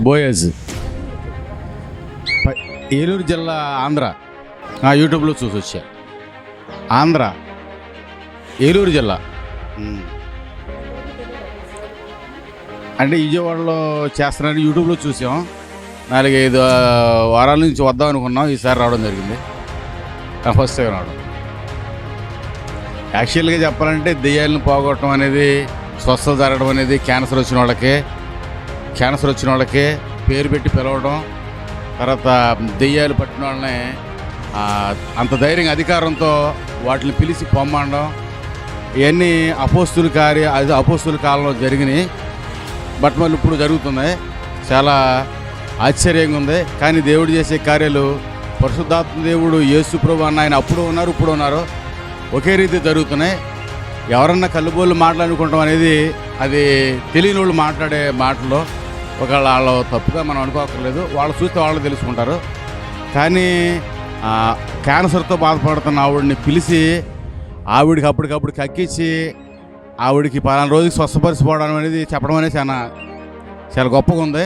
Boaz. Eluru జిల్లా ఆంధ్ర. నా యూట్యూబ్లో చూసి వచ్చా. ఆంధ్ర. ఏలూరు జిల్లా. అంటే విజయవాడలో చేస్తున్నారని యూట్యూబ్లో చూసాం. నాలుగైదు వారాల నుంచి వద్దాం అనుకున్నాం. ఈసారి రావడం జరిగింది. ఫస్ట్ టైం రావడం. యాక్చువల్గా చెప్పాలంటే దెయ్యాలను పోగొట్టడం అనేది స్వస్థత జరగడం అనేది క్యాన్సర్ వచ్చిన వాళ్ళకి క్యాన్సర్ వచ్చిన వాళ్ళకే పేరు పెట్టి పిలవడం తర్వాత దెయ్యాలు పట్టిన వాళ్ళని అంత ధైర్యం అధికారంతో వాటిని పిలిచి పొమ్మనడం ఇవన్నీ అపోస్తుల కార్య అది అపోస్తుల కాలంలో జరిగినాయి. బట్ మళ్ళీ ఇప్పుడు జరుగుతున్నాయి. చాలా ఆశ్చర్యంగా ఉంది. కానీ దేవుడు చేసే కార్యాలు పరిశుద్ధాత్మ దేవుడు యేసు ప్రభు అన్న ఆయన అప్పుడు ఉన్నారు ఇప్పుడు ఉన్నారు. ఒకే రీతి జరుగుతున్నాయి. ఎవరన్నా కళ్ళుబోళ్ళు మాట్లాడుకుంటాం అనేది అది తెలియని వాళ్ళు మాట్లాడే మాటలు ఒకవేళ వాళ్ళు తప్పుగా మనం అనుకోకర్లేదు వాళ్ళు చూస్తే వాళ్ళు తెలుసుకుంటారు. కానీ క్యాన్సర్తో బాధపడుతున్న ఆవిడని పిలిచి ఆవిడికి అప్పటికప్పుడు కక్కించి ఆవిడికి పలానా రోజుకి స్వస్థపరిచిపోవడం అనేది చెప్పడం అనేది చాలా చాలా గొప్పగా ఉంది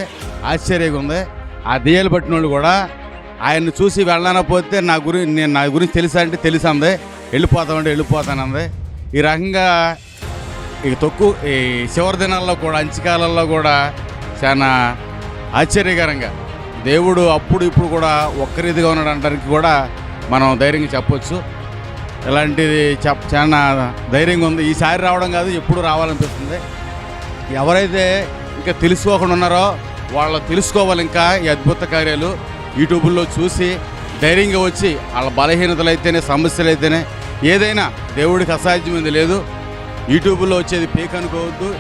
ఆశ్చర్యంగా ఉంది. ఆ దెయ్యాలు పట్టిన వాళ్ళు కూడా ఆయన్ని చూసి వెళ్ళనపోతే నా గురి నేను నా గురించి తెలుసా అంటే తెలిసింది. వెళ్ళిపోతామంటే వెళ్ళిపోతానంది. ఈ రకంగా ఈ తొక్కు ఈ చివరి దినాల్లో కూడా అంచికాలంలో కూడా చాలా ఆశ్చర్యకరంగా. దేవుడు అప్పుడు ఇప్పుడు కూడా ఒక్కరిదిగా ఉన్నాడు అనడానికి కూడా మనం ధైర్యంగా చెప్పొచ్చు. ఇలాంటిది చెప్ చాలా ధైర్యంగా ఉంది. ఈసారి రావడం కాదు ఎప్పుడు రావాలనిపిస్తుంది. ఎవరైతే ఇంకా తెలుసుకోకుండా ఉన్నారో వాళ్ళు తెలుసుకోవాలి ఇంకా ఈ అద్భుత కార్యాలు. యూట్యూబ్లో చూసి ధైర్యంగా వచ్చి వాళ్ళ బలహీనతలు అయితేనే సమస్యలు అయితేనే ఏదైనా దేవుడికి అసాధ్యమైంది లేదు. యూట్యూబ్లో వచ్చేది పేక్ అనుకోవద్దు.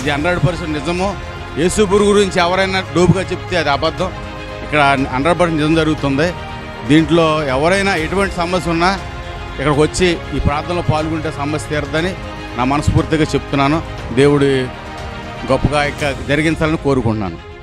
ఇది హండ్రెడ్ పర్సెంట్ నిజము. యేసుపురు గురించి ఎవరైనా డోపుగా చెప్తే అది అబద్ధం. ఇక్కడ హండ్రెడ్ పర్సెంట్ నిజం జరుగుతుంది. దీంట్లో ఎవరైనా ఎటువంటి సమస్య ఉన్నా ఇక్కడికి వచ్చి ఈ ప్రార్థనలో పాల్గొంటే సమస్య తీరదని నా మనస్ఫూర్తిగా చెప్తున్నాను. దేవుడి గొప్పగా ఇక జరిగించాలని కోరుకుంటున్నాను.